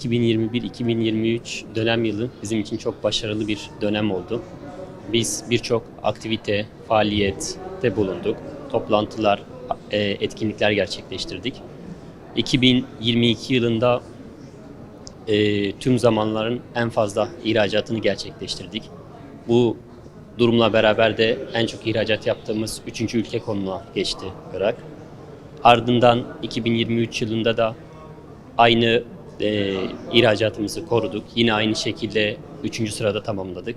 2021-2023 dönem yılı bizim için çok başarılı bir dönem oldu. Biz birçok aktivite, faaliyette bulunduk. Toplantılar, e, etkinlikler gerçekleştirdik. 2022 yılında e, tüm zamanların en fazla ihracatını gerçekleştirdik. Bu durumla beraber de en çok ihracat yaptığımız 3. ülke konumuna geçti Irak. Ardından 2023 yılında da aynı e, ihracatımızı koruduk. Yine aynı şekilde 3. sırada tamamladık.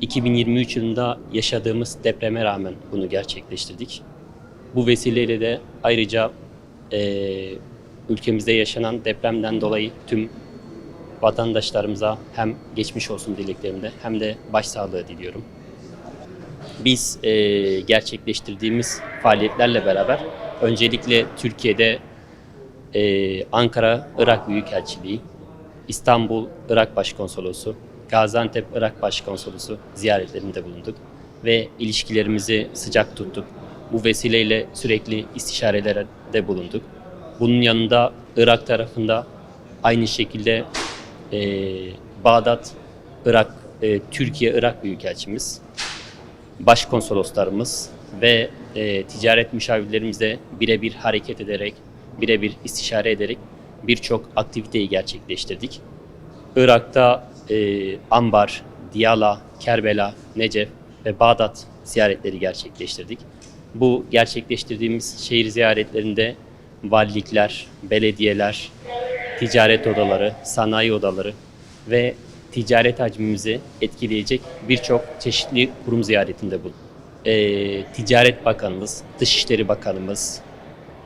2023 yılında yaşadığımız depreme rağmen bunu gerçekleştirdik. Bu vesileyle de ayrıca e, ülkemizde yaşanan depremden dolayı tüm vatandaşlarımıza hem geçmiş olsun dileklerimde hem de başsağlığı diliyorum. Biz e, gerçekleştirdiğimiz faaliyetlerle beraber öncelikle Türkiye'de e, Ankara Irak Büyükelçiliği, İstanbul Irak Başkonsolosu, Gaziantep Irak Başkonsolosu ziyaretlerinde bulunduk ve ilişkilerimizi sıcak tuttuk. Bu vesileyle sürekli istişarelerde bulunduk. Bunun yanında Irak tarafında aynı şekilde e, Bağdat, Irak, e, Türkiye-Irak Büyükelçimiz, başkonsoloslarımız ve e, ticaret müşavirlerimizle birebir hareket ederek, birebir istişare ederek birçok aktiviteyi gerçekleştirdik. Irak'ta e, Ambar, Diyala, Kerbela, Necef ve Bağdat ziyaretleri gerçekleştirdik. Bu gerçekleştirdiğimiz şehir ziyaretlerinde valilikler, belediyeler, ticaret odaları, sanayi odaları ve ticaret hacmimizi etkileyecek birçok çeşitli kurum ziyaretinde bulunduk. Ee, Ticaret Bakanımız, Dışişleri Bakanımız,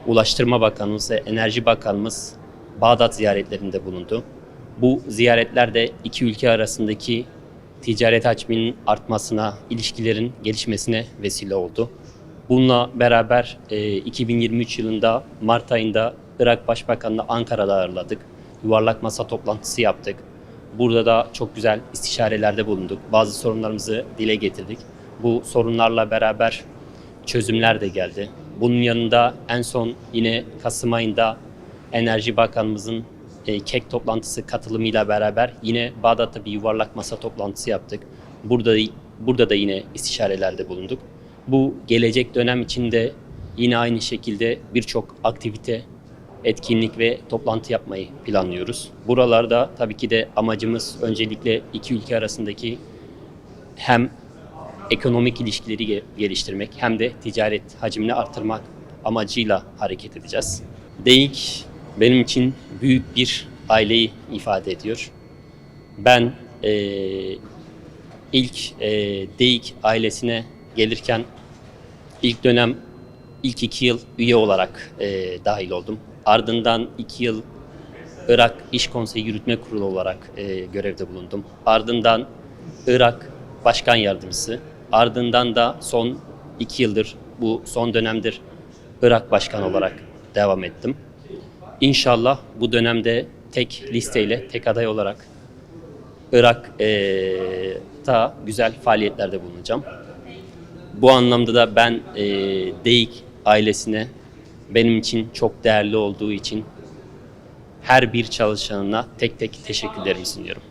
Ulaştırma Bakanımız ve Enerji Bakanımız Bağdat ziyaretlerinde bulundu. Bu ziyaretler de iki ülke arasındaki ticaret hacminin artmasına, ilişkilerin gelişmesine vesile oldu. Bununla beraber e, 2023 yılında Mart ayında Irak Başbakanı'nı Ankara'da ağırladık. Yuvarlak masa toplantısı yaptık. Burada da çok güzel istişarelerde bulunduk. Bazı sorunlarımızı dile getirdik. Bu sorunlarla beraber çözümler de geldi. Bunun yanında en son yine Kasım ayında Enerji Bakanımızın e, kek toplantısı katılımıyla beraber yine Bağdat'ta bir yuvarlak masa toplantısı yaptık. Burada burada da yine istişarelerde bulunduk. Bu gelecek dönem içinde yine aynı şekilde birçok aktivite, etkinlik ve toplantı yapmayı planlıyoruz. Buralarda tabii ki de amacımız öncelikle iki ülke arasındaki hem ekonomik ilişkileri ge- geliştirmek hem de ticaret hacmini artırmak amacıyla hareket edeceğiz. DEİK benim için büyük bir aileyi ifade ediyor. Ben eee, ilk eee DEİK ailesine gelirken ilk dönem ilk iki yıl üye olarak eee, dahil oldum. Ardından iki yıl Irak İş Konseyi Yürütme Kurulu olarak eee, görevde bulundum. Ardından Irak Başkan Yardımcısı. Ardından da son iki yıldır, bu son dönemdir Irak Başkanı olarak devam ettim. İnşallah bu dönemde tek listeyle, tek aday olarak Irak'ta güzel faaliyetlerde bulunacağım. Bu anlamda da ben e, DEİK ailesine benim için çok değerli olduğu için her bir çalışanına tek tek teşekkürlerimi sunuyorum.